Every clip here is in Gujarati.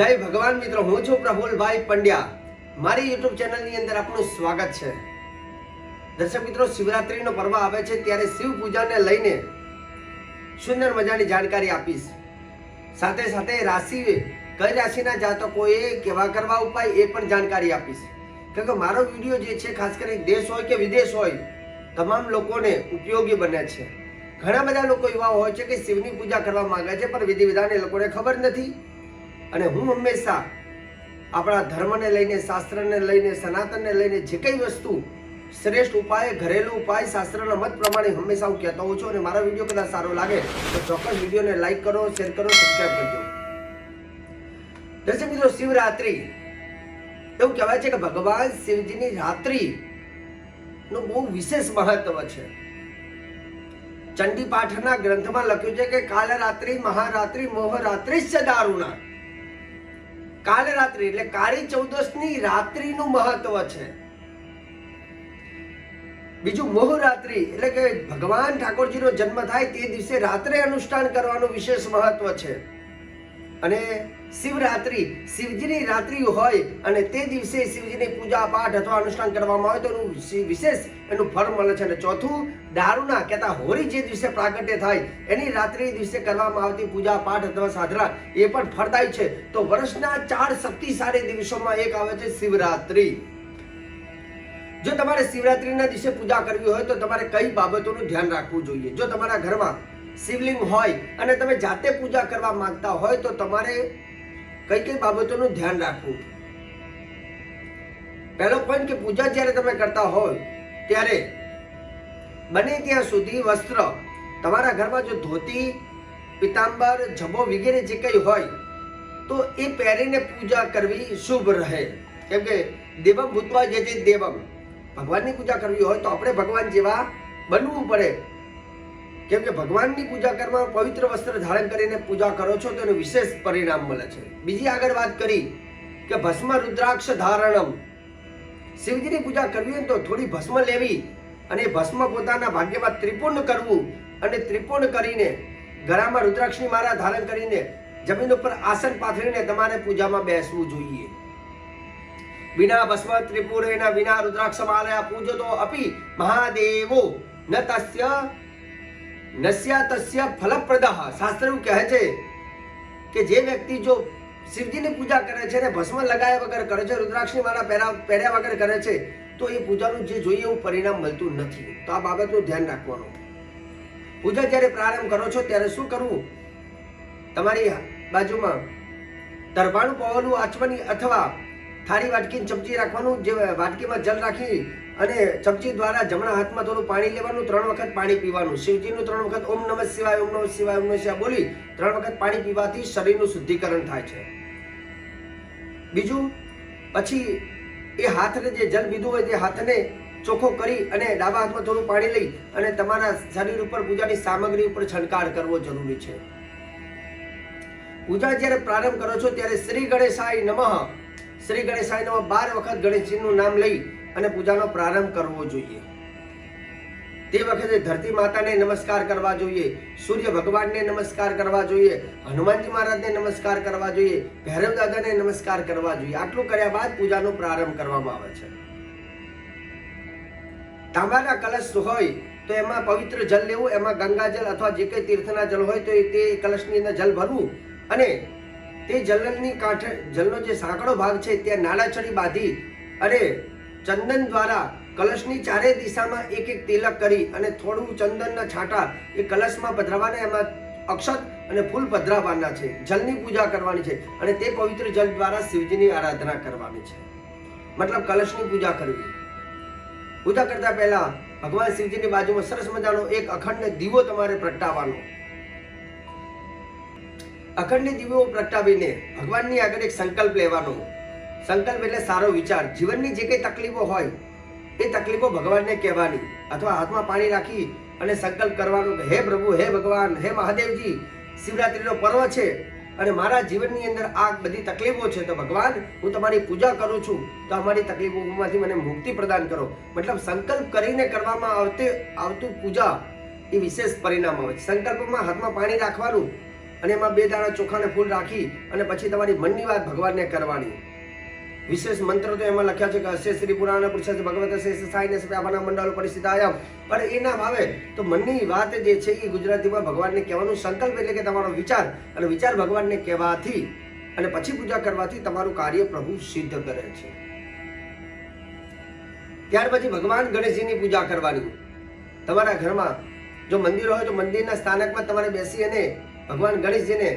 જય ભગવાન મિત્રો, હું છું પ્રફુલભાઈ પંડ્યા. મારી યુટ્યુબ ચેનલની અંદર આપનું સ્વાગત છે. દર્શક મિત્રો, શિવરાત્રીનો પર્વ આવે છે ત્યારે શિવ પૂજાને લઈને સુંદર મજાની જાણકારી આપીશ. સાથે સાથે રાશિ, કઈ રાશિના જાતકોએ કેવા કરવા ઉપાય એ પણ જાણકારી આપીશ. કેમ કે મારો વીડિયો જે છે, ખાસ કરીને દેશ હોય કે વિદેશ હોય, તમામ લોકોને ઉપયોગી બને છે. ઘણા બધા લોકો એવા હોય છે કે શિવની પૂજા કરવા માંગે છે, પણ વિધિ વિધાન એ લોકોને ખબર નથી. અને હું હંમેશા આપણા ધર્મને લઈને, શાસ્ત્રને લઈને, સનાતનને લઈને જે કંઈ વસ્તુ શ્રેષ્ઠ ઉપાય, ઘરેલું ઉપાય, શાસ્ત્રના મત પ્રમાણે હંમેશા હું કહેતો હોઉં છું અને મારા વીડિયો કદાચ સારો લાગે તો ચોક્કસ વિડીયોને લાઈક કરો, શેર કરો સબસ્ક્રાઈબ કરજો. દર્શક મિત્રો, શિવરાત્રિ એવું કહેવાય છે કે ભગવાન શિવજીની રાત્રિ નું બહુ વિશેષ મહત્વ છે. ચંડી પાઠના ગ્રંથમાં લખ્યું છે કે કાલ રાત્રિ મહારાત્રિ મોહ રાત્રિ દારૂણા કાલ રાત્રિ એટલે કાળી ચૌદસની રાત્રિનું મહત્વ છે. બીજું મોહરાત્રિ એટલે કે ભગવાન ઠાકોરજીનો જન્મ થાય તે દિવસે રાત્રે અનુષ્ઠાન કરવાનું વિશેષ મહત્વ છે. અને શિવરાત્રિ, શિવજીની રાત્રિ હોય અને તે દિવસે શિવજીની પૂજા પાઠ અથવા અનુષ્ઠાન કરવામાં આવે તો એનું વિશેષ એનું ફળ મળે છે. અને ચોથું દારૂના કહેતા હોળી જે દિવસે પ્રાગટ્ય થાય, એની રાત્રિ દિવસે કરવામાં આવતી પૂજા, પાઠ અથવા સાધના એ પણ ફળદાયી છે. તો વર્ષના ચાર શક્તિશાળી દિવસોમાં એક આવે છે શિવરાત્રિ. જો તમારે શિવરાત્રીના દિવસે પૂજા કરવી હોય તો તમારે કઈ બાબતોનું ધ્યાન રાખવું જોઈએ? જો તમારા ઘરમાં શિવલિંગ હોય અને તમે જાતે પૂજા કરવા માંગતા હોય તો તમારે કઈ કઈ બાબતોનું ધ્યાન રાખવું? પહેલો પોઈન્ટ કે પૂજા જ્યારે તમે કરતા હોય, ત્યારે બને ત્યાં સુધી વસ્ત્ર, તમારા ઘરમાં જો ધોતી, પિતાંબર જબો વગેરે જે કંઈ હોય, તો એ પહેરીને પૂજા કરવી શુભ રહે. કેમ કે દેવમ ભૂતવા જે તે દેવમ. ભગવાનની પૂજા કરવી હોય તો આપણે ભગવાન જેવા બનવું પડે. કેમ કે ભગવાનની પૂજા કરવા પવિત્ર વસ્ત્ર ધારણ કરીને પૂજા કરો છો તો એનું વિશેષ પરિણામ મળે છે. બીજી આગળ વાત કરી કે ભસ્મ રુદ્રાક્ષ ધારણમ. શિવજીની પૂજા કરવી હોય તો થોડી ભસ્મ લેવી. અને ભસ્મ પોતાના ભાગ્યમાં ત્રિપુર્ણ કરવું અને ત્રિપુર્ણ કરીને ગળામાં રુદ્રાક્ષની મારા ધારણ કરીને જમીન ઉપર આસન પાથરીને તમારે પૂજામાં બેસવું જોઈએ. વિના ભસ્મ ત્રિપુરેના વિના રુદ્રાક્ષ માલયા પૂજતો અપી મહાદેવો ન તસ્ય, નસ્યા તસ્ય ફલપ્રદઃ. શાસ્ત્ર એવું કહે છે કે જે વ્યક્તિ જો શિવજીની પૂજા કરે છે ને ભસ્મ લગાયા વગર કરે છે, રુદ્રાક્ષની માળા પહેરા, પહેર્યા વગર કરે છે તો એ પૂજાનું જે જોઈએ એવું પરિણામ મળતું નથી. તો આ બાબતનું ધ્યાન રાખવાનું. પૂજા જ્યારે પ્રારંભ કરો છો ત્યારે શું કરવું? તમારી બાજુમાં તરબાણું પવાનું આચવાની અથવા થાળી વાટકી ચમચી રાખવાનું, જે વાટકીમાં જલ રાખી અને ચમચી દ્વારા જમણા હાથમાં થોડું પાણી લેવાનું, ત્રણ વખત પાણી પીવાનું. શિવજીનું ત્રણ વખત ઓમ નમઃ શિવાય, ઓમ નમઃ શિવાય, ઓમ નમઃ શિવાય બોલી ત્રણ વખત પાણી પીવાથી શરીરનું શુદ્ધિકરણ થાય છે. બીજું, પછી એ હાથને જે જલ પીધું હોય તે હાથને ચોખ્ખો કરી અને ડાબા હાથમાં થોડું પાણી લઈ અને તમારા શરીર ઉપર પૂજાની સામગ્રી ઉપર છંટકાર કરવો જરૂરી છે. પૂજા જ્યારે પ્રારંભ કરો છો ત્યારે શ્રી ગણેશાય નમઃ. શ્રી ગણેશાય નમઃ બાર વખત ગણેશજીનું નામ લઈ અને પૂજાનો પ્રારંભ કરવો જોઈએ. તે વખતે ધરતી માતાને નમસ્કાર કરવા જોઈએ, સૂર્ય ભગવાનને નમસ્કાર કરવા જોઈએ, હનુમાનજી મહારાજને નમસ્કાર કરવા જોઈએ, ભૈરવ દાદાને નમસ્કાર કરવા જોઈએ. આટલું કર્યા બાદ પૂજાનો પ્રારંભ કરવામાં આવે છે. તાંબાના કલશ હોય તો એમાં પવિત્ર જલ લેવું, એમાં ગંગાજલ અથવા જે કંઈ તીર્થના જલ હોય તો તે કલશની અંદર જલ ભરવું અને તે જલની કાંઠે જલનો જે સાંકડો ભાગ છે, ત્યાં નાળાછડી બાંધી અને ચંદન દ્વારા કલશની ચારે દિશામાં એક એક તિલક કરી અને થોડું ચંદનના છાંટા એ કલશમાં પધરાવાના, એમાં અક્ષત અને ફૂલ પધરાવવાના છે. જલની પૂજા કરવાની છે અને તે પવિત્ર જલ દ્વારા શિવજીની આરાધના કરવાની છે. મતલબ કલશની પૂજા કરવી. પૂજા કરતા પહેલા ભગવાન શિવજીની બાજુમાં સરસ મજાનો એક અખંડ દીવો તમારે પ્રગટાવવાનો. અખંડ દીવો પ્રગટાવીને ભગવાનની આગળ એક સંકલ્પ લેવાનો. સંકલ્પ એટલે સારો વિચાર. જીવનની જે કંઈ તકલીફો હોય એ તકલીફો ભગવાનને કહેવાની. અથવા હાથમાં પાણી રાખી અને સંકલ્પ કરવાનો હે પ્રભુ, હે ભગવાન, હે મહાદેવજી, શિવરાત્રીનો પર્વ છે અને મારા જીવનની અંદર આ બધી તકલીફો છે, તો ભગવાન, હું તમારી પૂજા કરું છું. તો અમારી તકલીફોમાંથી મને મુક્તિ પ્રદાન કરો. મતલબ સંકલ્પ કરીને કરવામાં આવતી, આવતું પૂજા એ વિશેષ પરિણામ આવે છે. સંકલ્પમાં હાથમાં પાણી રાખવાનું અને એમાં બે દાણા ચોખાને ફૂલ રાખી અને પછી તમારી મનની વાત ભગવાનને કરવાની. વિશેષ મંત્ર તો એમાં લખ્યા છે કે હશે શ્રી પુરાણ પુરુષ ભગવત શેષ સાઈને સભ્યાભાના મંડળ પરિસ્થિતાયમ પણ એ ના ભાવે તો મનની વાત જે છે એ ગુજરાતીમાં ભગવાનને કહેવાનું સંકલ્પ એટલે કે તમારો વિચાર અને વિચાર ભગવાનને કહેવાથી અને પછી પૂજા કરવાથી તમારું કાર્ય પ્રભુ સિદ્ધ કરે છે. ત્યાર પછી ભગવાન ગણેશજીની પૂજા કરવાની. તમારા ઘરમાં જો મંદિર હોય તો મંદિરના સ્થાનકમાં તમારે બેસી અને ભગવાન ગણેશજીને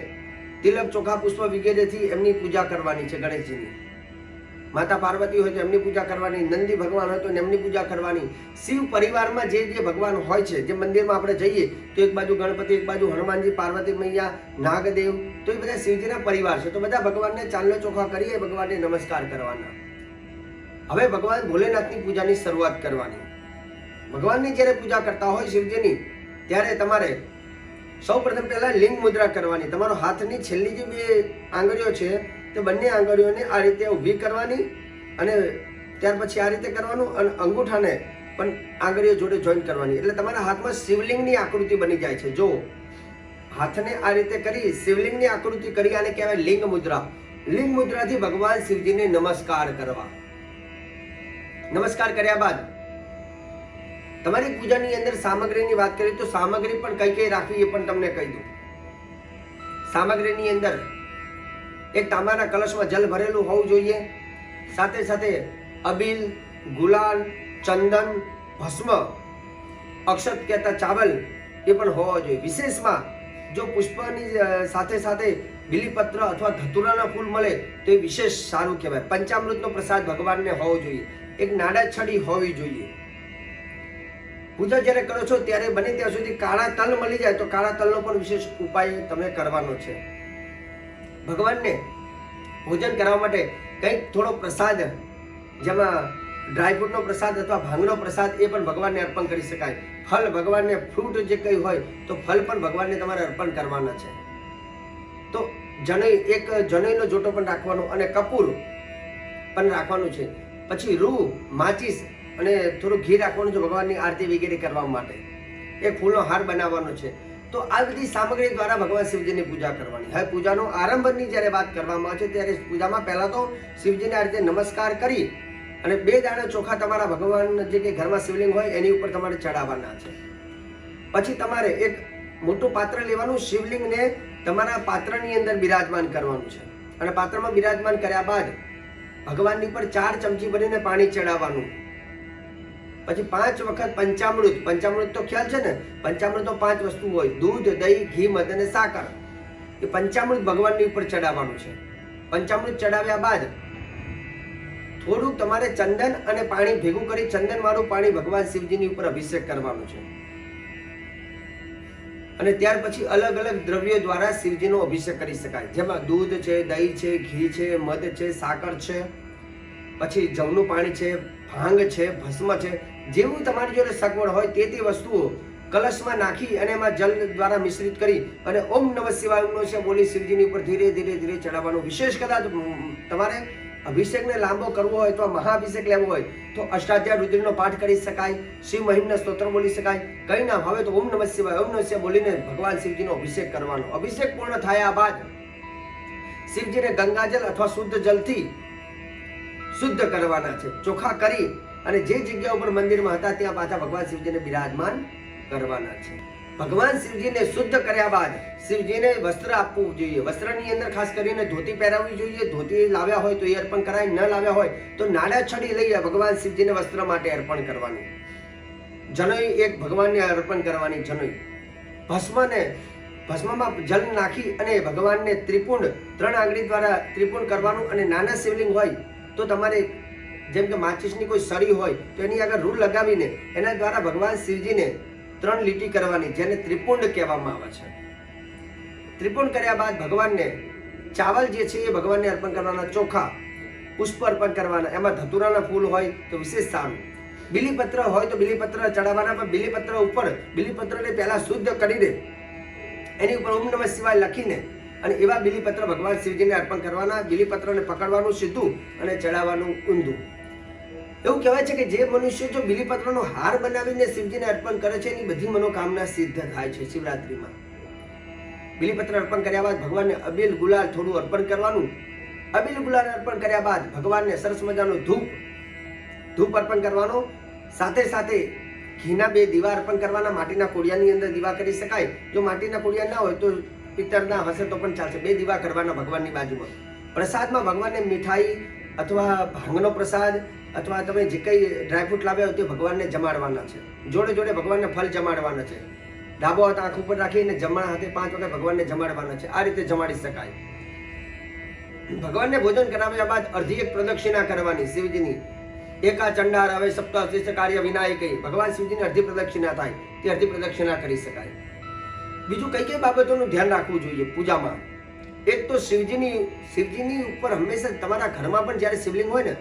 તિલક ચોખા પુષ્પ વગેરેથી એમની પૂજા કરવાની છે ગણેશજીની. માતા પાર્વતી હોય તો એમની પૂજા કરવાની, નંદી ભગવાન હોય તો એમની પૂજા કરવાની. શિવ પરિવારમાં જે જે ભગવાન હોય છે, જે મંદિરમાં આપણે જઈએ, તો એક બાજુ ગણપતિ, એક બાજુ હનુમાનજી, પાર્વતી મૈયા, નાગદેવ, તો એ બધા શિવજીના પરિવાર છે. તો બધા ભગવાનને ચાંદલો ચોખા કરીએ, ભગવાનને નમસ્કાર કરવાના. હવે ભગવાન ભોલેનાથની પૂજાની શરૂઆત કરવાની. ભગવાનની જ્યારે પૂજા કરતા હોય શિવજીની, ત્યારે તમારે સૌ પ્રથમ પહેલાં લિંગ મુદ્રા કરવાની. તમારો હાથની છેલ્લી જે બે આંગળીઓ છે તે બંને આંગળીઓને આ રીતે ઊભી કરવાની અને ત્યાર પછી આ રીતે કરવાનું અને અંગૂઠાને પણ આંગળીઓ જોડે જોઈન કરવાની. એટલે તમારા હાથમાં શિવલિંગની આકૃતિ બની જાય છે. જો હાથને આ રીતે કરી શિવલિંગની આકૃતિ કરી, આને કહેવાય લિંગ મુદ્રા. લિંગ મુદ્રાથી ભગવાન શિવજીને નમસ્કાર કરવા. નમસ્કાર કર્યા બાદ તમારી પૂજાની અંદર સામગ્રીની વાત કરીએ તો સામગ્રી પણ કઈ કઈ રાખવી એ પણ તમને કહી દઉં. સામગ્રીની અંદર એક તાંબાના કલશમાં જલ ભરેલું હોવું જોઈએ. સાથે સાથે અબીલ, ગુલાલ, ચંદન, ભસ્મ, અક્ષત કહેતા ચાવલ એ પણ હોવા જોઈએ. વિશેષમાં જો પુષ્પની સાથે સાથે બીલીપત્ર અથવા ધતુરાના ફૂલ મળે તો એ વિશેષ સારું કહેવાય. પંચામૃતનો પ્રસાદ ભગવાનને હોવો જોઈએ. એક નાડા છડી હોવી જોઈએ. પૂજા જ્યારે કરો છો ત્યારે બને ત્યાં સુધી કાળા તલ મળી જાય તો કાળા તલનો પણ વિશેષ ઉપાય તમે કરવાનો છે. ભગવાનને ભોજન કરવા માટે કંઈક થોડો પ્રસાદ, જેમાં ડ્રાયફ્રૂટનો પ્રસાદ અથવા ભાંગનો પ્રસાદ એ પણ ભગવાનને અર્પણ કરી શકાય. ફળ ભગવાનને ફ્રૂટ જે કંઈ હોય, તો ફળ પણ ભગવાનને તમારે અર્પણ કરવાના છે. તો જનઈ, એક જનઈનો જોટો પણ રાખવાનો અને કપૂર પણ રાખવાનું છે. પછી રૂ, માચીસ અને થોડું ઘી રાખવાનું છે ભગવાનની આરતી વગેરે કરવા માટે. એક ફૂલનો હાર બનાવવાનો છે. તો આ બધી સામગ્રી દ્વારા ભગવાન શિવજીની પૂજા કરવાની. હવે પૂજાનો આરંભની જ્યારે વાત કરવામાં આવે છે ત્યારે પૂજામાં પહેલાં તો શિવજીને આ રીતે નમસ્કાર કરી અને બે દાણા ચોખા તમારા ભગવાન જે કે ઘરમાં શિવલિંગ હોય એની ઉપર તમારે ચડાવવાના છે. પછી તમારે એક મોટું પાત્ર લેવાનું, શિવલિંગને તમારા પાત્રની અંદર બિરાજમાન કરવાનું છે. અને પાત્રમાં બિરાજમાન કર્યા બાદ ભગવાનની પર ચાર ચમચી ભરીને પાણી ચડાવવાનું. પછી પાંચ વખત પંચામૃત. પંચામૃત તો ખ્યાલ છે ને? પંચામૃત તો પાંચ વસ્તુ હોય. દૂધ, દહીં, ઘી, મધ અને સાકર. એ પંચામૃત ભગવાનની ઉપર ચડાવવાનું છે. પંચામૃત ચડાવ્યા બાદ થોડુંક તમારે ચંદન અને પાણી ભેગું કરી ચંદન વાળું પાણી ભગવાન શિવજીની ઉપર અભિષેક કરવાનું છે. અને ત્યાર પછી અલગ અલગ દ્રવ્યો દ્વારા શિવજીનો અભિષેક કરી શકાય. જેમાં દૂધ છે, દહીં છે, ઘી છે, મધ છે, સાકર છે. પછી જવનું પાણી છે, ભાંગ છે, ભસ્મ છે. જેવું તમારી જોડે સગવડ હોય તે તે વસ્તુઓ કલશમાં નાખી અને એમાં જલ દ્વારા મિશ્રિત કરી અને ઓમ નમ શિવાયનો છે બોલી શિવજીની ઉપર ધીરે ધીરે ધીરે ચડાવવાનું. વિશેષ કદાચ તમારે અભિષેકને લાંબો કરવો હોય તો મહાઅભિષેક લેવો હોય તો અષ્ટાધ્યાય રુદ્રનો પાઠ કરી શકાય, શિવ મહિમના સ્તોત્ર બોલી શકાય. કંઈ ના હવે તો ઓમ નમ શિવાય ઓમ નમ બોલીને ભગવાન શિવજીનો અભિષેક કરવાનો. અભિષેક પૂર્ણ થયા બાદ શિવજીને ગંગાજલ અથવા શુદ્ધ જલથી શુદ્ધ કરવાના છે. ચોખા કરી અને જે જગ્યા ઉપર મંદિરમાં હતા, ત્યાં પાછા ભગવાન શિવજીને બિરાજમાન કરવાના છે. ભગવાન શિવજીને શુદ્ધ કર્યા બાદ શિવજીને વસ્ત્ર આપવું જોઈએ. વસ્ત્રની અંદર ખાસ કરીને ધોતી પહેરાવવી જોઈએ. ધોતી લાવ્યા હોય તો એ અર્પણ કરાય, ન લાવ્યા હોય તો નાડા છડી લઈ ભગવાન શિવજીને વસ્ત્ર માટે અર્પણ કરવાનું. જનોઈ એક ભગવાનને અર્પણ કરવાની જનોઈ. ભસ્મને, ભસ્મમાં જલ નાખી અને ભગવાનને ત્રિપુંડ, ત્રણ આંગળી દ્વારા ત્રિપુંડ કરવાનું અને નાના શિવલિંગ હોય તો તમારે જેમ કે માચિસની કોઈ સળી હોય તો એની આગળ રૂ લગાવીને એના દ્વારા ભગવાન શિવજીને ત્રણ લીટી કરવાની જેને ત્રિપુંડ કહેવામાં આવે છે. ત્રિપુંડ કર્યા બાદ ભગવાનને ચાવલ જે છે એ ભગવાનને અર્પણ કરવાના ચોખા, પુષ્પ અર્પણ કરવાના, એમાં ધતુરાના ફૂલ હોય તો વિશેષ સારું. બિલીપત્ર હોય તો બિલીપત્ર ચડાવવાના, પણ બિલીપત્ર ઉપર બિલીપત્રને પહેલાં શુદ્ધ કરીને એની ઉપર ઓમ નમઃ શિવાય લખીને અને એવા બિલીપત્ર ભગવાન શિવજીને અર્પણ કરવાના, બિલીપત્રને પકડવાનું સીધું અને ચડાવવાનું ઊંધું. એવું કહેવાય છે કે જે મનુષ્ય જો બિલીપત્રનો હાર બનાવીને શિવજીને અર્પણ કરે છે, એની બધી મનોકામના સિદ્ધ થાય છે શિવરાત્રિમાં. બિલીપત્ર અર્પણ કર્યા બાદ ભગવાનને અબીલ ગુલાલ થોડું અર્પણ કરવાનું. અબિલ ગુલાલ અર્પણ કર્યા બાદ ભગવાનને સરસ મજાનો ધૂપ ધૂપ અર્પણ કરવાનો. સાથે સાથે ઘીના બે દીવા અર્પણ કરવાના, માટીના કોડિયાની અંદર દીવા કરી શકાય. જો માટીના કોડિયા ના હોય તો પિત્તળના હશે તો પણ ચાલશે. બે દીવા કરવાના ભગવાનની બાજુમાં. પ્રસાદમાં ભગવાનને મીઠાઈ અથવા ભાંગનો પ્રસાદ, અથવા તમે જે કંઈ ડ્રાયફ્રૂટ લાવ્યા હોય તે ભગવાનને જમાડવાના છે. જોડે જોડે ભગવાનને ફલ જમાડવાના છે. ડાબો હાથ આંખ ઉપર રાખીને જમણા હાથે પાંચ વખત ભગવાનને જમાડવાના છે. આ રીતે જમાડી શકાય. ભગવાનને ભોજન કરાવ્યા બાદ અડધી એક પ્રદક્ષિણા કરવાની. શિવજીની એકા ચંડાર હવે સપ્તાહ કાર્ય વિનાયક ભગવાન શિવજીની અડધી પ્રદક્ષિણા થાય. તે અડધી પ્રદક્ષિણા કરી શકાય. બીજું કઈ કઈ બાબતોનું ધ્યાન રાખવું જોઈએ? પૂજામાં. એક તો શિવજીની શિવજીની ઉપર હંમેશા તમારા ઘરમાં પણ જ્યારે શિવલિંગ હોય ને,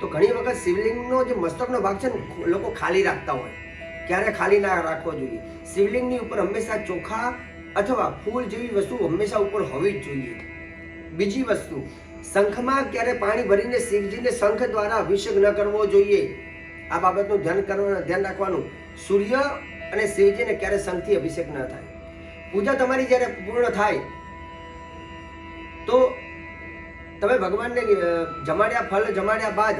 તો ઘણી વખત શિવલિંગનો જે મસ્તકનો ભાગ છે ને, લોકો ખાલી રાખતા હોય. ક્યારે ખાલી ના રાખવો જોઈએ? શિવલિંગની ઉપર હંમેશા ચોખા અથવા ફૂલ જેવી વસ્તુ હંમેશા ઉપર હોવી જ જોઈએ. બીજી વસ્તુ, શંખમાં ક્યારે પાણી ભરીને શિવજીને શંખ દ્વારા અભિષેક ન કરવો જોઈએ? આ બાબતનું ધ્યાન કરવાનું ધ્યાન રાખવાનું. સૂર્ય અને શિવજીને ક્યારે શંખથી અભિષેક ન થાય? પૂજા તમારી જ્યારે પૂર્ણ થાય તો તમે ભગવાનને જમાડ્યા ફળ જમાડ્યા બાદ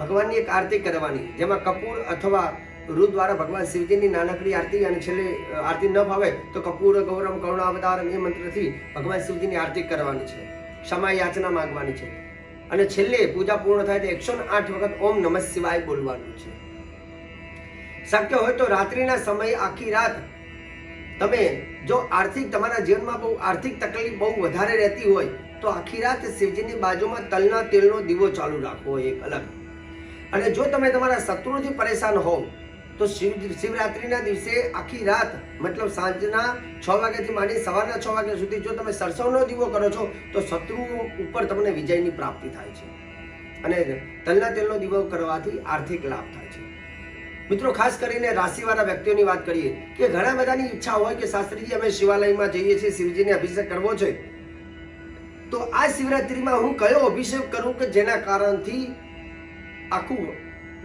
ભગવાનની એક આરતી કરવાની, જેમાં કપૂર અથવા રૂ દ્વારા ભગવાન શિવજીની નાનકડી આરતી અને છેલ્લે આરતી ન ભાવે તો કપૂર ગૌરમ કરુણાવતારમ એ મંત્રથી ભગવાન શિવજીની આરતી કરવાની છે. ક્ષમા યાચના માગવાની છે. અને છેલ્લે પૂજા પૂર્ણ થાય તો એકસો આઠ વખત ઓમ નમઃ શિવાય બોલવાનું છે. શક્ય હોય તો રાત્રિના સમયે આખી રાત તમે જો આર્થિક તમારા જીવનમાં બહુ આર્થિક તકલીફ બહુ વધારે રહેતી હોય, તો આખી રાત શિવજીની બાજુમાં તલના તેલનો દીવો ચાલુ રાખવો એક અલગ. અને જો તમે તમારા શત્રુથી પરેશાન હોવ, તો શિવ શિવરાત્રિના દિવસે આખી રાત, મતલબ સાંજના છ વાગ્યાથી માંડી સવારના છ વાગ્યા સુધી જો તમે સરસવનો દીવો કરો છો, તો શત્રુઓ ઉપર તમને વિજયની પ્રાપ્તિ થાય છે. અને તલના તેલનો દીવો કરવાથી આર્થિક લાભ થાય છે. મિત્રો, ખાસ કરીને રાશિવાળા વ્યક્તિઓની વાત કરીએ કે ઘણા બધાની ઈચ્છા હોય કે શાસ્ત્રીજી અમે શિવાલયમાં જઈએ છીએ, શિવજીને અભિષેક કરવો છે. તો આ શિવરાત્રિમાં હું કયો અભિષેક કરું કે જેના કારણથી આખું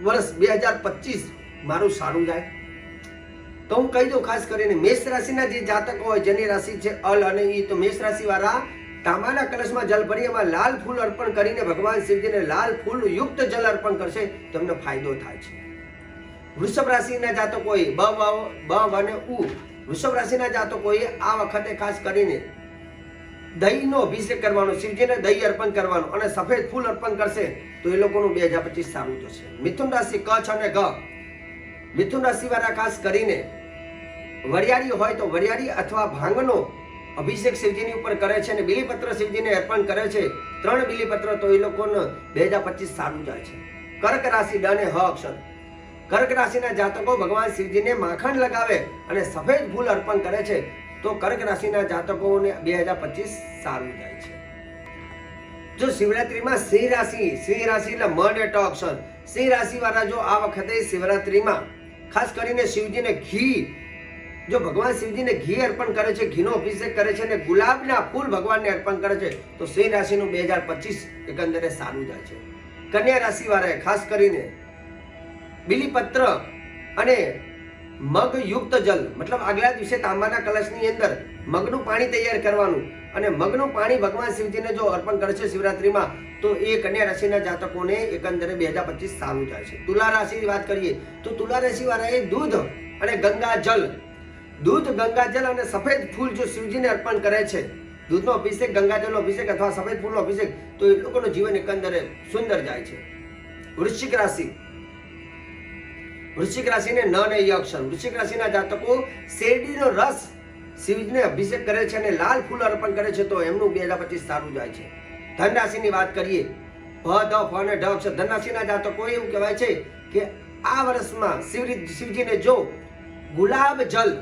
વર્ષ બે હજાર પચીસ મારું સારું જાય? તો હું કહી દઉં ખાસ કરીને મેષ રાશિના જે જાતકો હોય, જેની રાશિ છે અલ અને ઈ, તો મેષ રાશિવાળા તાંબાના કલશમાં જલ ભરી, એમાં લાલ ફૂલ અર્પણ કરીને ભગવાન શિવજીને લાલ ફૂલ યુક્ત જલ અર્પણ કરશે તમને ફાયદો થાય છે. વૃષભ રાશિના જાતકોએ બ બ અને ઉ. વૃષભ રાશિના જાતકોએ આ વખતે ખાસ કરીને દહીંનો અભિષેક કરવાનો, શિવજીને દહીં અર્પણ કરવાનું અને સફેદ ફૂલ અર્પણ કરશે, તો એ લોકોનું બે હજાર પચીસ સારું જશે મિથુન રાશિ કચ્છ અને ગ. મિથુન રાશિ વાળા ખાસ કરીને વરિયાળી હોય તો વરિયાળી અથવા ભાંગનો અભિષેક શિવજીની ઉપર કરે છે અને બિલીપત્ર શિવજીને અર્પણ કરે છે. ત્રણ બિલીપત્ર તો એ લોકોને બે હજાર પચીસ સારું જાય છે. કર્ક રાશિ ડ અને હ અક્ષર. કર્ક રાશિના જાતકો ભગવાન શિવજીને માખણ લગાવે અને સફેદ ફૂલ અર્પણ કરે છે, તો કર્ક રાશિના જાતકોને બે હજાર પચીસ સારું જાય છે. જો શિવરાત્રીમાં સિંહ રાશિ સિંહ રાશિ એટલે મ એટ ઓપ્શન સિંહ રાશિ વાળા જો આ વખતે શિવરાત્રીમાં ખાસ કરીને શિવજીને ઘી, જો ભગવાન શિવજીને ઘી અર્પણ કરે છે, ઘીનો અભિષેક કરે છે અને ગુલાબના ફૂલ ભગવાનને અર્પણ કરે છે, તો સિંહ રાશિનું બે હજાર પચીસ એકંદરે સારું જાય છે. કન્યા રાશિ વાળાએ ખાસ કરીને બિલીપત્ર અને મગ યુક્ત જલ, મતલબ આગલા દિવસે તાંબાના કલશની અંદર મગનું પાણી તૈયાર કરવાનું અને મગનું પાણી ભગવાન શિવજીને જો અર્પણ કરે છે શિવરાત્રીમાં, તો એ કન્યા રાશિના જાતકોને એકંદરે બે હજાર પચીસ સારું જાય છે. તુલા રાશિની વાત કરીએ, તો તુલા રાશિ વાળાએ દૂધ અને ગંગા જલ. દૂધ, ગંગા જલ અને સફેદ ફૂલ જો શિવજીને અર્પણ કરે છે, દૂધનો અભિષેક ગંગાજળનો અભિષેક અથવા સફેદ ફૂલનો અભિષેક, તો એ લોકોનું જીવન એકંદરે સુંદર જાય છે. વૃશ્ચિક રાશિ વૃશ્ચિક રાશિને ન ને ય વૃશ્ચિક રાશિના જાતકો શેરડીનો રસ શિવજીને અભિષેક કરે છે અને લાલ ફૂલ અર્પણ કરે છે તો એમનું બે હજાર પચીસ સારું જાય છે. ધન રાશિની વાત કરીએ, ભ ધ ફ અને ઢ અક્ષર ધન રાશિના જાતકો એવું કહેવાય છે કે આ વર્ષમાં શિવ શિવજીને જો ગુલાબ જલ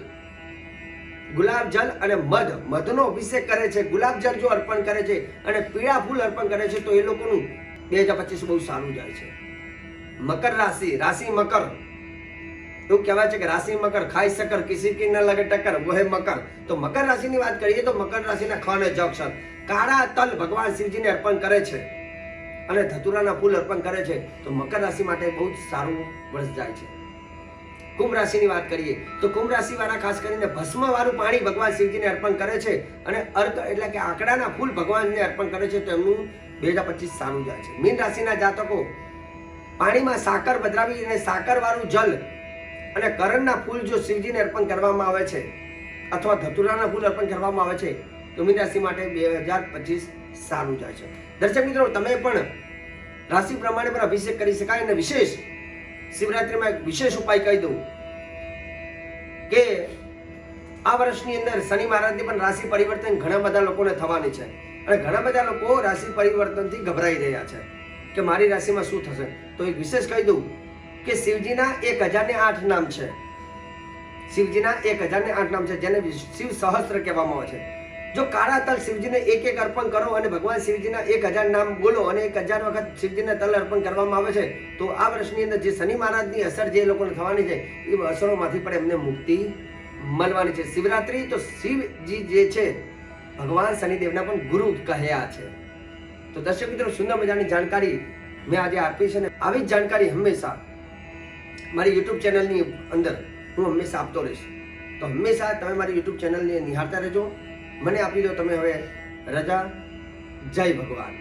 ગુલાબ જલ અને મધ, મધનો અભિષેક કરે છે, ગુલાબ જલ જો અર્પણ કરે છે અને પીળા ફૂલ અર્પણ કરે છે તો એ લોકોનું બે હજાર પચીસ બહુ સારું જાય છે. મકર રાશિ રાશિ મકર. એવું કહેવાય છે કે રાશિ મકર ખાઈ શકર, કિસી કી લગે ટક્કર, વોહે મકર. તો મકર રાશિની વાત કરીએ તો મકર રાશિના ખાને અને કાળા તલ ભગવાન શિવજીને અર્પણ કરે છે અને ધતુરાના ફૂલ અર્પણ કરે છે. તો મકર રાશિ માટે બહુ જ સારું વર્ષ જાય છે. કુંભ રાશિની વાત કરીએ તો કુંભ રાશિ વાળા ખાસ કરીને ભસ્મ વાળું પાણી ભગવાન શિવજીને અર્પણ કરે છે અને અર્ક એટલે કે આંકડાના ફૂલ ભગવાનને અર્પણ કરે છે તો એમનું બે હજાર પચીસ સારું જાય છે. મીન રાશિના જાતકો પાણીમાં સાકર બદલાવી અને સાકર વાળું જલ અને કરણના ફૂલ જો શિવજીને અર્પણ કરવામાં આવે છે, અથવા ધતુરાના ફૂલ અર્પણ કરવામાં આવે છે, તો મીન રાશિ માટે બે હજાર પચીસ સારું જાય છે. દર્શક મિત્રો, તમે પણ રાશિ પ્રમાણે પણ અભિષેક કરી શકાય અને વિશેષ શિવરાત્રિમાં એક વિશેષ ઉપાય કહી દઉં કે આ વર્ષની અંદર શનિ મહારાજની પણ રાશિ પરિવર્તન ઘણા બધા લોકોને થવાની છે. અને ઘણા બધા લોકો રાશિ પરિવર્તનથી ગભરાઈ રહ્યા છે કે મારી રાશિમાં શું થશે? તો એક વિશેષ કહી દઉં કે શિવજીના એક હજાર ને આઠ નામ છે. શિવજીના એક હજાર ને આઠ નામ છે, જેને શિવ સહસ્ત્ર કહેવામાં આવે છે. જો કાળા તલ શિવજીને એક એક અર્પણ કરો અને ભગવાન શિવજીના એક હજાર નામ બોલો અને એક હજાર વખત શિવજીને તલ અર્પણ કરવામાં આવે છે, તો આ વર્ષની અંદર જે શનિ મહારાજની અસર જે લોકોને થવાની છે, એ અસરોમાંથી પણ એમને મુક્તિ મળવાની છે. શિવરાત્રી તો શિવજી જે છે, ભગવાન શનિદેવના પણ ગુરુ કહ્યા છે. તો દર્શક મિત્રો, સુંદર મજાની જાણકારી મેં આજે આપી છે ને આવી જ જાણકારી હંમેશા મારી યુટ્યુબ ચેનલની અંદર હું હંમેશા આપતો રહીશ. તો હંમેશા તમે મારી યુટ્યુબ ચેનલને નિહાળતા રહેજો. મને આપી દો તમે હવે રજા. જય ભગવાન.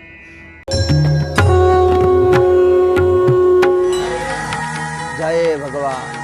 જય ભગવાન.